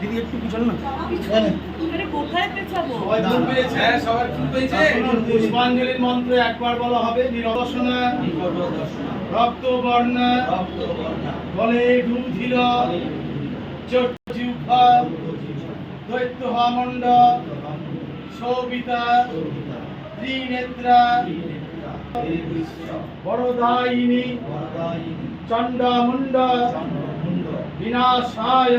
দিদি একটু পিছন না হ্যাঁ পুষ্পাঞ্জলির মন্ত্র একবার বলা হবে নিরদর্শনা রক্ত বর্ণা বলে চক্ষুখা দৈত্য মণ্ড সৌবিতা ত্রিনেত্রা বড়দায়িনী চণ্ডামুণ্ড। বিনাশায়।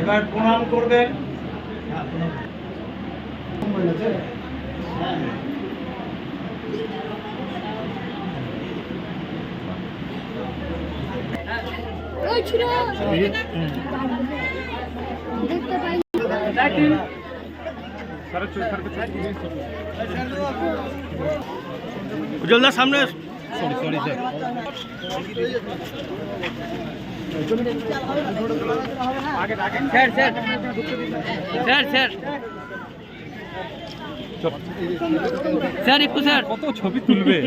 এবার প্রণাম করবেন। উজ্জ্বলদার সামনে sorry sorry sir sir sir sir sir sir একটু স্যার কত ছবি তুলবে?